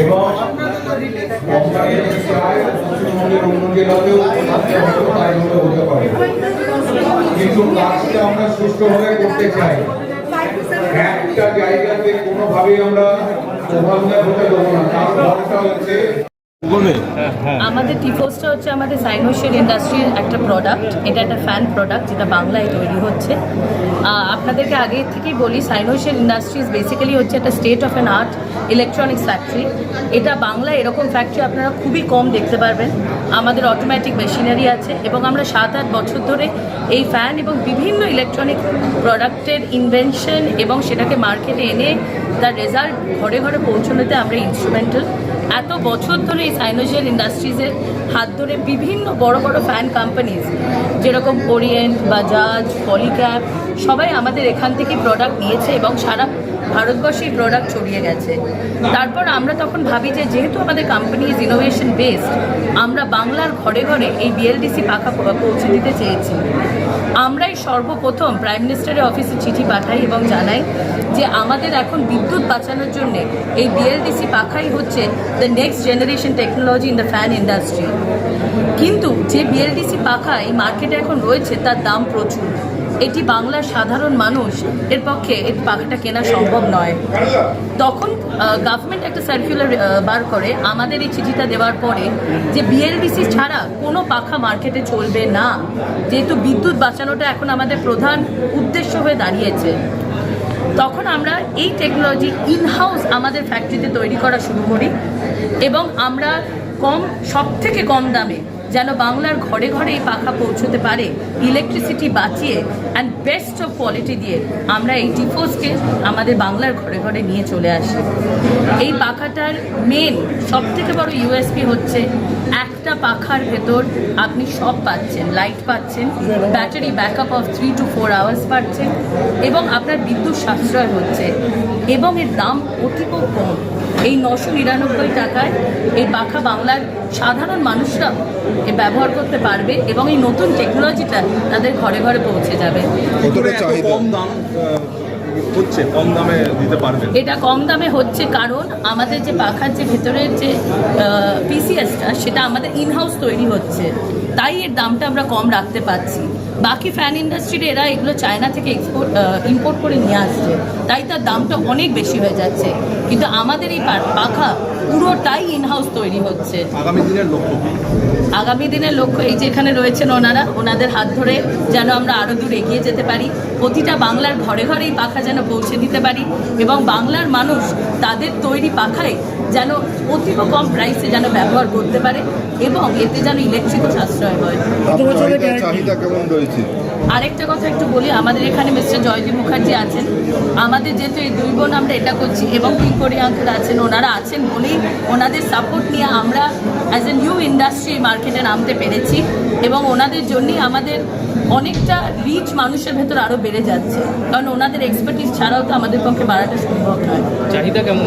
এবং হতে পারে কিন্তু কাজটা আমরা সুষ্ঠুভাবে করতে চাই একটা জায়গাতে কোনোভাবেই আমরা হতে দেবো না তার হচ্ছে আমাদের টিফোসটা হচ্ছে আমাদের সাইনোশিয়াল ইন্ডাস্ট্রির একটা প্রোডাক্ট এটা একটা ফ্যান প্রোডাক্ট যেটা বাংলায় তৈরি হচ্ছে। আপনাদেরকে আগে থেকেই বলি সাইনোশিয়াল ইন্ডাস্ট্রিজ বেসিক্যালি হচ্ছে একটা state of an art electronics factory এটা বাংলায় এরকম ফ্যাক্টরি আপনারা খুবই কম দেখতে পারবেন। আমাদের অটোমেটিক মেশিনারি আছে এবং আমরা সাত আট বছর ধরে এই ফ্যান এবং বিভিন্ন ইলেকট্রনিক প্রোডাক্টের ইনভেনশন এবং সেটাকে মার্কেটে এনে তার রেজাল্ট ঘরে ঘরে পৌঁছানোতে আমরা ইনস্ট্রুমেন্টাল এত বছর ধরে এই সাইনোজিয়াল ইন্ডাস্ট্রিজের হাত ধরে বিভিন্ন বড় বড় ফ্যান কোম্পানিজ যেরকম ওরিয়েন্ট বাজাজ পলিক্যাপ সবাই আমাদের এখান থেকে প্রোডাক্ট নিয়েছে এবং সারা ভারতবর্ষে এই প্রোডাক্ট ছড়িয়ে গেছে। তারপর আমরা তখন ভাবি যে যেহেতু আমাদের কোম্পানি ইজ ইনোভেশন বেসড আমরা বাংলার ঘরে ঘরে এই বিএলডিসি পাখা পৌঁছে দিতে চেয়েছি। আমরাই সর্বপ্রথম প্রাইম মিনিস্টারের অফিসে চিঠি পাঠাই এবং জানাই যে আমাদের এখন বিদ্যুৎ বাঁচানোর জন্য এই বিএলডিসি পাখাই হচ্ছে the next generation technology in the fan industry কিন্তু যে বিএলডিসি পাখা এই মার্কেটে এখন রয়েছে, তার দাম প্রচুর। এটি বাংলার সাধারণ মানুষ, এর পক্ষে এই পাখাটা কেনা সম্ভব নয়। তখন গভর্নমেন্ট একটা সার্কুলার বার করে আমাদের এই চিঠিটা দেওয়ার পরে যে বিএলডিসি ছাড়া কোনো পাখা মার্কেটে চলবে না। যেহেতু বিদ্যুৎ বাঁচানোটা এখন আমাদের প্রধান উদ্দেশ্য হয়ে দাঁড়িয়েছে। তখন আমরা এই টেকনোলজি ইন হাউস আমাদের ফ্যাক্টরিতে তৈরি করা শুরু করি এবং আমরা কম সব থেকে কম দামে যেন বাংলার ঘরে ঘরে এই পাখা পৌঁছতে পারে। ইলেকট্রিসিটি বাঁচিয়ে অ্যান্ড বেস্ট অফ কোয়ালিটি দিয়ে আমরা এই টিফোসকে আমাদের বাংলার ঘরে ঘরে নিয়ে চলে আসি। এই পাখাটার মেন সব থেকে বড় ইউএসপি হচ্ছে একটা পাখার ভেতর আপনি সব পাচ্ছেন লাইট পাচ্ছেন battery backup of three two four hours পাচ্ছেন এবং আপনার বিদ্যুৎ সাশ্রয় হচ্ছে এবং এর দাম অতীব কম এই নশো নিরানব্বই টাকায় এই পাখা বাংলার সাধারণ মানুষরা এ ব্যবহার করতে পারবে এবং এই নতুন টেকনোলজিটা তাদের ঘরে ঘরে পৌঁছে যাবে। কম দাম হচ্ছে কম দামে দিতে পারবেন এটা কম দামে হচ্ছে কারণ আমাদের যে পাখার যে ভেতরের যে পিসিএসটা সেটা আমাদের ইনহাউস তৈরি হচ্ছে। তাই এর দামটা আমরা কম রাখতে পারছি। বাকি ফ্যান ইন্ডাস্ট্রির এরা এগুলো চায়না থেকে এক্সপোর্ট ইম্পোর্ট করে নিয়ে আসছে। তাই তার দামটা অনেক বেশি হয়ে যাচ্ছে। কিন্তু আমাদের এই পাখা পুরোটাই ইনহাউস তৈরি হচ্ছে। আগামী দিনের লক্ষ্য আগামী দিনের লক্ষ্য এই যে এখানে রয়েছেন ওনারা ওনাদের হাত ধরে যেন আমরা আরও দূর এগিয়ে যেতে পারি। প্রতিটা বাংলার ঘরে ঘরে এই পাখা যেন পৌঁছে দিতে পারি এবং বাংলার মানুষ তাদের তৈরি পাখায় যেন অতীব কম প্রাইসে যেন ব্যবহার করতে পারে এবং এতে যেন ইলেকট্রিক সাশ্রয় হয়। চাহিদা চাহিদা কেমন রয়েছে? আরেকটা কথা একটু বলি আমাদের এখানে মিস্টার জয়দীপ মুখার্জি আছেন। আমাদের যেহেতু এই দুই বোন আমরা এটা করছি এবং পিঙ্করি আঙ্কেল আছেন ওনারা আছেন বলেই ওনাদের সাপোর্ট নিয়ে আমরা অ্যাজ এ নিউ ইন্ডাস্ট্রি মার্কেটে নামতে পেরেছি। এবং ওনাদের জন্যই আমাদের অনেকটা রিচ মানুষের ভেতর আরও বেড়ে যাচ্ছে। কারণ ওনাদের এক্সপার্টিস ছাড়াও তো আমাদের পক্ষে বাড়াটা সম্ভব নয়। চাহিদা কেমন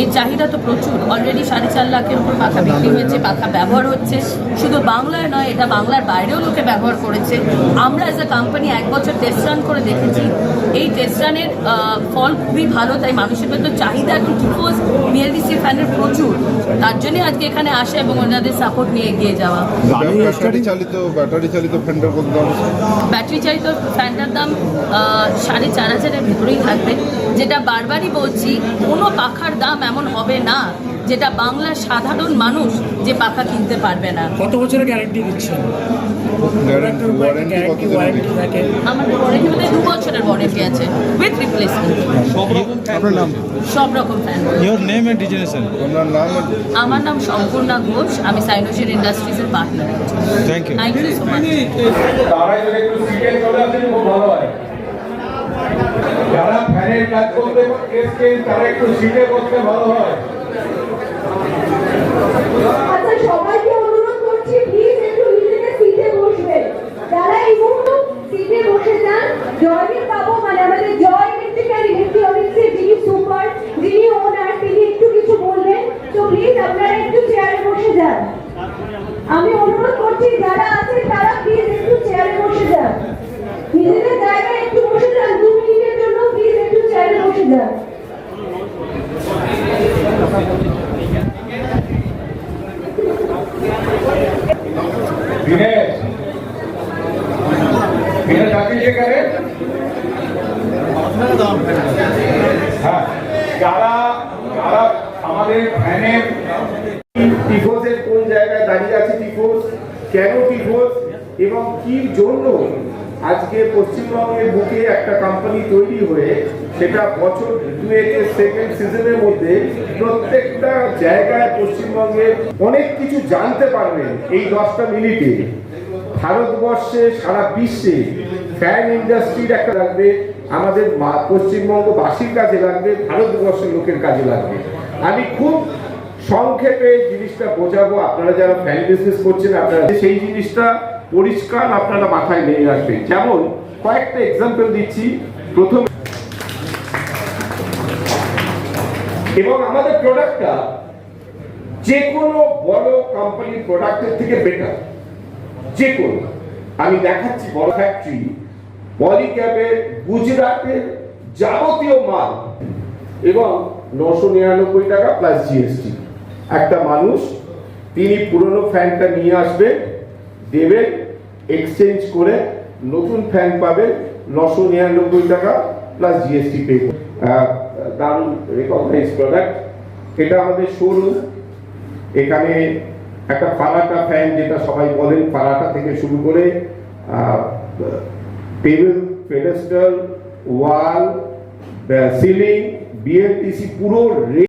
এই চাহিদা তো প্রচুর। অলরেডি সাড়ে চার লাখের উপর পাখা বিক্রি হয়েছে পাখা ব্যবহার হচ্ছে। শুধু বাংলায় নয় এটা বাংলার বাইরেও লোকে ব্যবহার করেছে। আমরা অ্যাজ এ কোম্পানি এক বছর টেস্ট রান করে দেখেছি। এই টেস্ট রানের ফল খুবই ভালো তাই মানুষের ভেতর চাহিদা কি টিপোজ বিএলডিসি ফ্যানের প্রচুর। তার জন্যই আজকে এখানে আসা এবং ওনাদের সাপোর্ট নিয়ে এগিয়ে যাওয়া। ব্যাটারি চালিত ব্যাটারি চালিত ফ্যানটার কত দাম ব্যাটারি চালিত ফ্যানটার দাম সাড়ে চার হাজারের ভেতরেই থাকবে। যেটা বারবারই বলছি কোনো পাখার দাম এমন হবে না যেটা বাংলার সাধারণ মানুষ যে পাখা কিনতে পারবে না। কত বছরের গ্যারান্টি দিচ্ছেন? গ্যারান্টি ওয়ারেন্টি দু বছরের ওয়ারেন্টি আছে উইথ রিপ্লেসমেন্ট সব রকম আপনার নাম? সব রকম ফ্যান ইয়োর নেম এন্ড আপনার নাম আমার নাম সম্পূর্ণা ঘোষ আমি সাইনোশিয়ার ইন্ডাস্ট্রিজের partner thank you thank you so much তারা যদি একটু সিটে চলে আসেন খুব ভালো হয়। যারা ফ্যানের কাজ করতে এসছেন তারা একটু সিটে বসতে ভালো হয়। আচ্ছা সবাইকে অনুরোধ করছি প্লিজ একটু নিজেদের সিটে বসবেন। যারা এই মুহূর্তে সিটে বসে যান জয়দীপ বাবু বলছি যারা আছে, তারা প্লিজ একটু চেয়ারে বসে যান। নিজেদের জায়গায় একটু বসে যান, দু মিনিটের জন্য প্লিজ একটু চেয়ারে বসে যান। আপনি যে করেন? হ্যাঁ যারা যারা আমাদের ফ্যানের কির জন্য আজকে পশ্চিমবঙ্গের বুকে একটা কোম্পানি তৈরি হয়ে সেটা বছর দুয়েকের সেকেন্ড সিজনের মধ্যে প্রত্যেকটা জায়গায় পশ্চিমবঙ্গে অনেক কিছু জানতে পারবেন এই দশটা মিনিটে। ভারতবর্ষে, সারা বিশ্বে ফ্যান ইন্ডাস্ট্রির একটা লাগবে, আমাদের পশ্চিমবঙ্গবাসীর কাজে লাগবে, ভারতবর্ষের লোকের কাজে লাগবে। আমি খুব সংক্ষেপে জিনিসটা বোঝাবো। আপনারা যারা ফ্যান বিজনেস করছেন, আপনারা সেই জিনিসটা পরিষ্কার আপনারা মাথায় নিয়ে রাখবেন। যেমন, কয়েকটা এক্সাম্পল দিচ্ছি। প্রথম এবং আমাদের প্রোডাক্টটা যে কোনো বড় কোম্পানির প্রোডাক্টের থেকে বেটার যে কোনো আমি দেখাচ্ছি বড় ফ্যাক্টরি পলিক্যাবের গুজরাটের যাবতীয় মাল। এবং নশো নিরানব্বই টাকা প্লাস জিএসটি একটা মানুষ, তিনি পুরনো ফ্যানটা নিয়ে আসবেন দেবেন এক্সচেঞ্জ করে নতুন ফ্যান পাবেন নশো নিরানব্বই টাকা প্লাস জিএসটি পে দারুণ রেকগনাইজ প্রোডাক্ট এটা আমাদের শোরুম এখানে একটা ফারাটা ফ্যান যেটা সবাই বলেন ফারাটা থেকে শুরু করে table pedestal wall ceiling BLDC পুরো